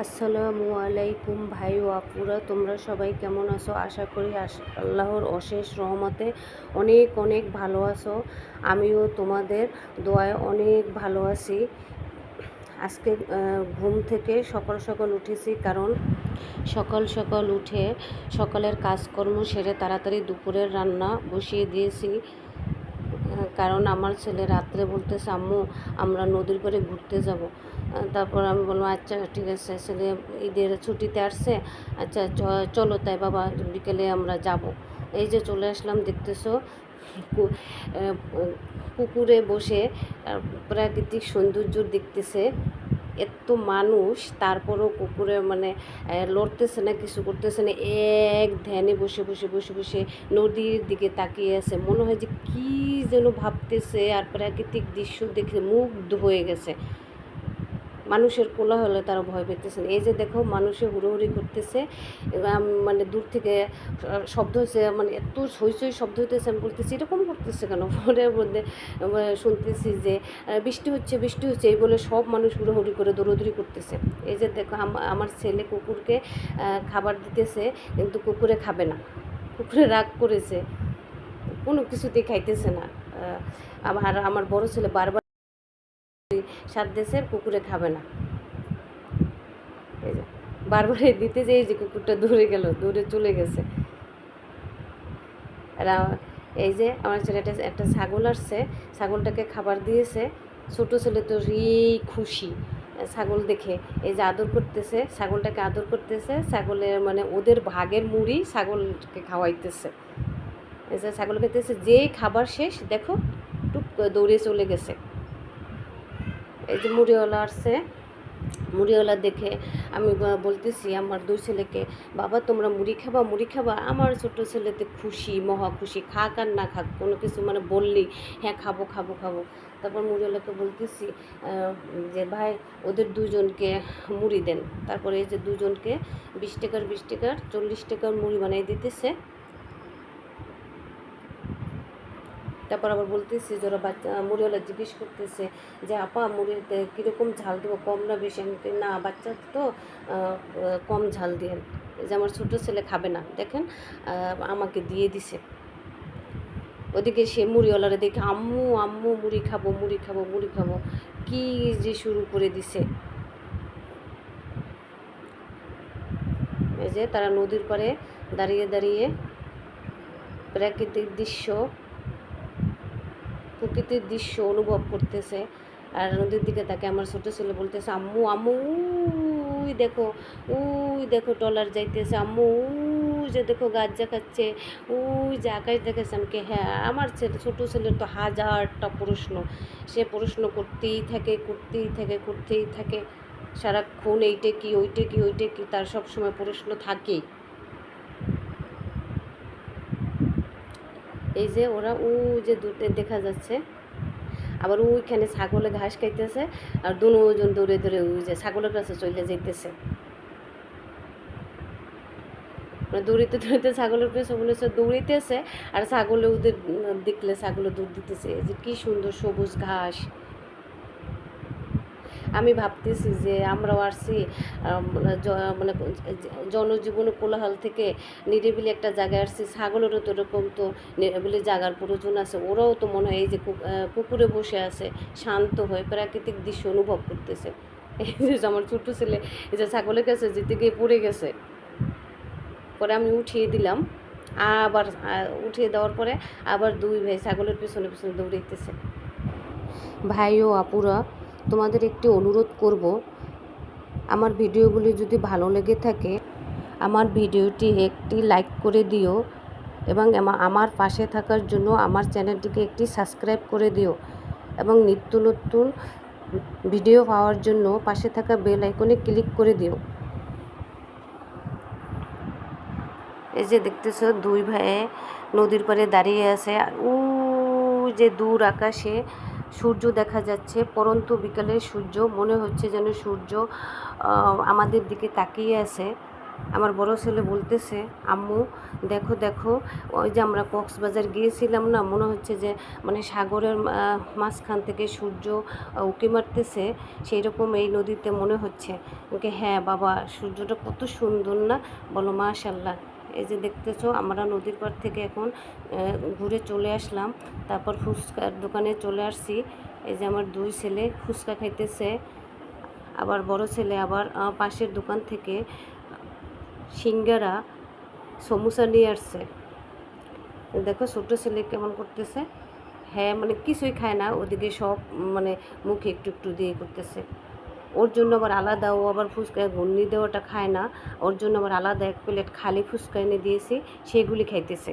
আসসালামু আলাইকুম ভাই ও আপুরা, তোমরা সবাই কেমন আছো? আশা করি আল্লাহর অশেষ রহমতে অনেক অনেক ভালো আছো। আমিও তোমাদের দোয়ায় অনেক ভালো আছি। আজকে ঘুম থেকে সকাল সকাল উঠেছি কারণ সকাল সকাল উঠে সকালের কাজকর্ম সেরে তাড়াতাড়ি দুপুরের রান্না বসিয়ে দিয়েছি। কারণ আমার ছেলে রাত্রে বলতেছে, আম্মু, আমরা নদীর পাড়ে ঘুরতে যাব। তারপর আমি বললাম আচ্ছা ঠিক আছে ছেলে ঈদের ছুটিতে আসছে। আচ্ছা চলো তাই বাবা, বিকেলে আমরা যাব। এই যে চলে আসলাম, দেখতেছো পুকুরে বসে প্রাকৃতিক সৌন্দর্য দেখতেছে, এত মানুষ, তারপরও কুকুরে মানে লড়তেছে না, কিছু করতেছে না, এক ধ্যানে বসে বসে বসে বসে নদীর দিকে তাকিয়ে আছে। মনে হয় যে কী যেন ভাবতেছে, আর প্রাকৃতিক দৃশ্য দেখে মুগ্ধ হয়ে গেছে। মানুষের কোলাহলে তারা ভয় পেতেছে না। এই যে দেখো, মানুষে হুড়োহুড়ি করতেছে মানে দূর থেকে শব্দ হচ্ছে মানে এত হইচই শব্দ হইতেছে, আমি বলতেছি, এরকম করতেছে কেন? ফোনের মধ্যে শুনতেছি যে বৃষ্টি হচ্ছে বৃষ্টি হচ্ছে, এই বলে সব মানুষ হুড়োহুড়ি করে দৌড়দৌড়ি করতেছে। এই যে দেখো, আম- আমার ছেলে কুকুরকে খাবার দিতেছে, কিন্তু কুকুরে খাবে না। কুকুরে রাগ করেছে। কোনো কিছুতেই খাইতেছে না। আবার আমার বড় ছেলে বারবার সাত দেশের কুকুরে খাবে না। এই যে বারবার দিতে যে এই যে কুকুরটা দৌড়ে গেল দৌড়ে চলে গেছে। আ- এই যে আমার ছেলেটা একটা ছাগল আসছে, ছাগলটাকে খাবার দিয়েছে। ছোটো ছেলে তো এই খুশি, ছাগল দেখে। এই যে আদর করতেছে, ছাগলটাকে আদর করতেছে, ছাগলের মানে ওদের ভাগের মুড়ি ছাগলকে খাওয়াইতেছে। এই যে ছাগল খেতেছে, যেই খাবার শেষ, দেখো, টুক দৌড়ে চলে গেছে। এই যে মুড়িওয়ালা আসছে, মুড়িওয়ালা দেখে আমি বলতেছি, আমার দুই ছেলেকে, বাবা তোমরা মুড়ি খাবা মুড়ি খাবা, আমার ছোট ছেলেতে খুশি, মহা খুশি, খাক আর না খাক, কোনো কিছু মানে বললেই হ্যাঁ খাব খাব খাব। তারপর মুড়িওয়ালাকে বলতেছি যে, ভাই, ওদের দুজনকে মুড়ি দেন। তারপরে এই যে দুজনকে বিশ টাকার বিশ টাকার, চল্লিশ টাকার মুড়ি বানিয়ে দিতেছে। তারপর আবার বলতেছি যে ওরা বাচ্চা মুড়িওয়ালা জিজ্ঞেস করতেছে যে, আপা, মুড়িতে কীরকম ঝাল দেবো? কম না বেশি? আমি না, বাচ্চা তো কম ঝাল এই যে আমার ছোটো ছেলে খাবে না। দেখেন আমাকে দিয়ে দিছে। ওদিকে সে মুড়িওয়ালারা দেখে, আম্মু আম্মু, মুড়ি খাব মুড়ি খাব মুড়ি খাব। কি যে শুরু করে দিছে। যে তারা নদীর পাড়ে দাঁড়িয়ে দাঁড়িয়ে প্রাকৃতিক দৃশ্য প্রকৃতির দৃশ্য অনুভব করতেছে। আর নদীর দিকে তাকে আমার ছোটো ছেলে বলতেছে, আম্মু আম্মু, উই দেখো উই দেখো টলার যাইতেছে, আম্মু যে দেখো গাছ জাগাচ্ছে উই যে আকাশ দেখাচ্ছে। আমাকে হ্যাঁ আমার ছেলে, ছোটো ছেলের তো হাজারটা প্রশ্ন। সে প্রশ্ন করতেই থাকে করতেই থাকে করতেই থাকে। সারাক্ষণ এইটা কি, ওইটা কি ওইটা কি, তার সব সময় প্রশ্ন থাকেই। এই যে ওরা উ যে দূরে দেখা যাচ্ছে, আবার ওইখানে ছাগলে ঘাস খাইতেছে, আর দুজন দৌড়ে দৌড়ে ওই যে ছাগলের কাছে চলে যাইতেছে। মানে দৌড়িতে দৌড়িতে ছাগলের পেছনে মনে দৌড়িতেছে, আর ছাগলে ওদের দেখলে ছাগলে দৌড় দিতেছে। যে কি সুন্দর সবুজ ঘাস। আমি ভাবতেছি যে আমরাও আসছি মানে জনজীবন কোলাহল থেকে নিরিবিলি একটা জায়গায় আসছি, ছাগলেরও তো এরকম তো নিরিবিলি জায়গার প্রয়োজন আছে, ওরাও তো মনে হয় এই যে পুকুরে বসে আছে, শান্ত হয়ে প্রাকৃতিক দৃশ্য অনুভব করতেছে। এই যে আমার ছোট্ট ছেলে, এই যে ছাগলের কাছে যেতে গিয়ে পড়ে গেছে। পরে আমি উঠিয়ে দিলাম, আবার উঠিয়ে দেওয়ার পরে আবার দুই ভাই ছাগলের পিছনে পিছনে দৌড়াইতেছে। ভাই ও আপুরা তোমাদের একটি অনুরোধ করব, আমার ভিডিওগুলি যদি ভালো লেগে থাকে, আমার ভিডিওটি একটি লাইক করে দিও এবং আমার পাশে থাকার জন্য আমার চ্যানেলটিকে একটি সাবস্ক্রাইব করে দিও এবং নিত্য নতুন ভিডিও পাওয়ার জন্য পাশে থাকা বেল আইকনে ক্লিক করে দিও। এই যে দেখতেছো, দুই ভাই নদীর পাড়ে দাঁড়িয়ে আছে। উ যে দূর আকাশে সূর্য দেখা যাচ্ছে, পরন্তু বিকালের সূর্য, মনে হচ্ছে যেন সূর্য আমাদের দিকে তাকিয়ে আছে। আমার বড় ছেলে বলতেছে, আম্মু, দেখো দেখো, ওই যে আমরা কক্সবাজার গিয়েছিলাম না, মনে হচ্ছে যে মানে সাগরের মাঝখান থেকে সূর্য উঁকি মারতেছে সেই রকম এই নদীতে মনে হচ্ছে। ওকে হ্যাঁ বাবা, সূর্যটা কত সুন্দর না? বলো মাশাল্লাহ এই যে দেখতেছো, আমরা নদীর পাড় থেকে এখন ঘুরে চলে আসলাম। তারপর ফুচকার দোকানে চলে আসছি। এই যে আমার দুই ছেলে ফুচকা খাইতেছে, আবার বড় ছেলে আবার পাশের দোকান থেকে সিঙ্গারা, সমুসা নিয়ে আসছে। দেখো, ছোটো ছেলে কেমন করতেছে? হ্যাঁ মানে কিছুই খায় না, ওদিকে সব মানে মুখে একটু একটু দিয়ে করতেছে। ওর জন্য আবার আলাদা, ও আবার ফুচকা ঘূর্ণি দেওয়াটা খায় না। ওর জন্য আবার আলাদা এক প্লেট খালি ফুচকা এনে দিয়েছি, সেগুলি খাইতেছে।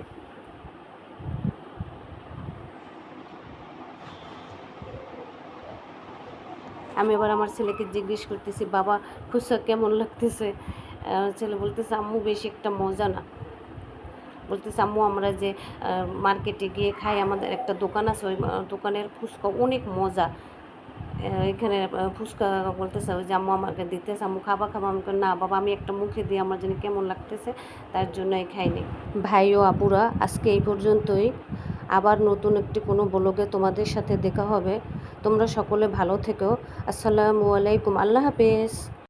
আমি আবার আমার ছেলেকে জিজ্ঞেস করতেছি, বাবা, ফুচকা কেমন লাগতেছে? ছেলে বলতেছে, আম্মু, বেশি একটা মজা না। বলতেছে, আম্মু, আমরা যে মার্কেটে গিয়ে খাই, আমাদের একটা দোকান আছে, ওই দোকানের ফুচকা অনেক মজা। এখানে ফুচকা বলতেছে, ওই যে আম্মু আমাকে দিতেছে, আম্মু খাবা খাবা। আমি না বাবা, আমি একটা মুখে দিয়ে আমার জন্য কেমন লাগতেছে, তার জন্যই খাইনি। ভাই ও আপুরা, আজকে এই পর্যন্তই। আবার নতুন একটি কোনো ব্লগে তোমাদের সাথে দেখা হবে। তোমরা সকলে ভালো থেকো। আসসালামু আলাইকুম। আল্লাহ হাফেজ।